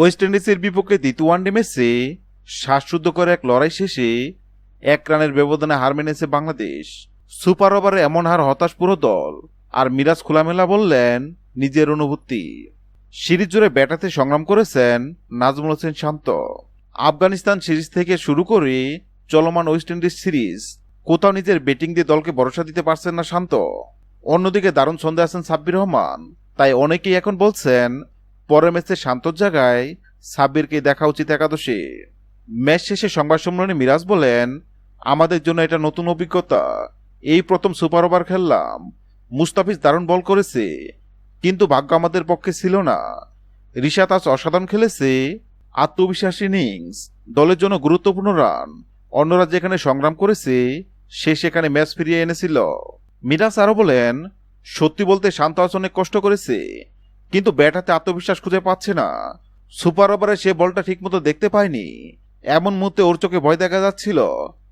West ইন্ডিজের বিপক্ষে দ্বিতীয় ওয়ানডে ম্যাচে শ্বাসরুদ্ধ করে এক লড়াই শেষে এক রানের ব্যবধানে হার মেনেছে বাংলাদেশ। সুপার ওভারে এমন হার হতাশ পুরো দল। আর মিরাজ খোলামেলা বললেন, নিজের অনুভূতি। সিরিজ জুড়ে ব্যাটাতে সংগ্রাম করেছেন নাজমুল হোসেন শান্ত। আফগানিস্তান সিরিজ থেকে শুরু করে চলমান ওয়েস্ট ইন্ডিজ সিরিজ, কোথাও নিজের ব্যাটিং দিয়ে দলকে ভরসা দিতে পারছেন না শান্ত। অন্যদিকে দারুণ ছন্দে আছেন সাব্বির রহমান। তাই অনেকেই এখন বলছেন পরের ম্যাচে শান্তর জায়গায় সাব্বিরকে দেখা উচিত একাদশে। ম্যাচ শেষে সংবাদ সম্মেলনে মিরাজ বলেন, আমাদের জন্য এটা নতুন অভিজ্ঞতা। এই প্রথম সুপার ওভার খেললাম। মুস্তাফিজ দারুণ বল করেছে, কিন্তু ভাগ্য আমাদের পক্ষে ছিল না। রিশাদ আজ অসাধারণ খেলেছে। আত্মবিশ্বাস ইনিংস, দলের জন্য গুরুত্বপূর্ণ রান। অন্যরা যেখানে সংগ্রাম করেছে, সে সেখানে ম্যাচ ফিরিয়ে এনেছিল। মিরাজ আরও বলেন, সত্যি বলতে শান্ত অনেক কষ্ট করেছে। কিন্তু ব্যাট হাতে আত্মবিশ্বাস খুঁজে পাচ্ছে না। সুপার ওভারে সে বলটা ঠিকমতো দেখতে পায়নি। এমন মুহূর্তে ওর চোখে ভয় দেখা যাচ্ছিল।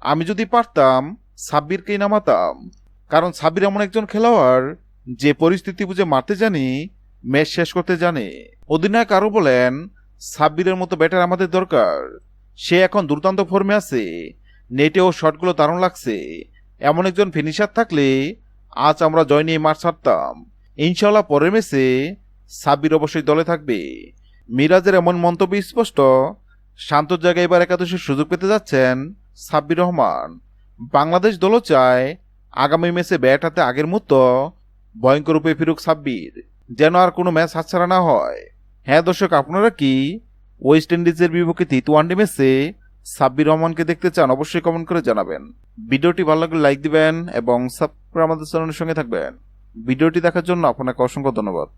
আমি যদি পারতাম, সাব্বিরকেই নামাতাম। কারণ সাব্বির এমন একজন খেলোয়াড় যে পরিস্থিতি বুঝে মারতে জানি, ম্যাচ শেষ করতে জানে। অধিনায়ক আরও বলেন, সাব্বিরের মতো ব্যাটার আমাদের দরকার। সে এখন দুর্দান্ত ফর্মে আছে। নেটে ও শটগুলো দারুণ লাগছে। এমন একজন ফিনিশার থাকলে আজ আমরা জয় নিয়ে মার ছাড়তাম। ইনশাল্লাহ পরের ম্যাচে সাব্বির অবশ্যই দলে থাকবে। মিরাজের এমন মন্তব্য স্পষ্ট। শান্তর জায়গায় এবার একাদশের সুযোগ পেতে যাচ্ছেন সাব্বির রহমান। বাংলাদেশ দলও চায় আগামী ম্যাচে ব্যাট হাতে আগের মতো ভয়ঙ্কর রূপে ফিরুক সাব্বির, যেন আর কোনো ম্যাচ হাতছাড়া না হয়। হ্যাঁ দর্শক, আপনারা কি ওয়েস্ট ইন্ডিজের বিপক্ষে তৃতীয় ওয়ানডে ম্যাচে সাব্বির রহমানকে দেখতে চান অবশ্যই কমেন্ট করে জানাবেন। ভিডিওটি ভালো লাগলে লাইক দিবেন এবং সাবস্ক্রাইব আমাদের চ্যানেলের সঙ্গে থাকবেন। ভিডিওটি দেখার জন্য আপনাকে অসংখ্য ধন্যবাদ।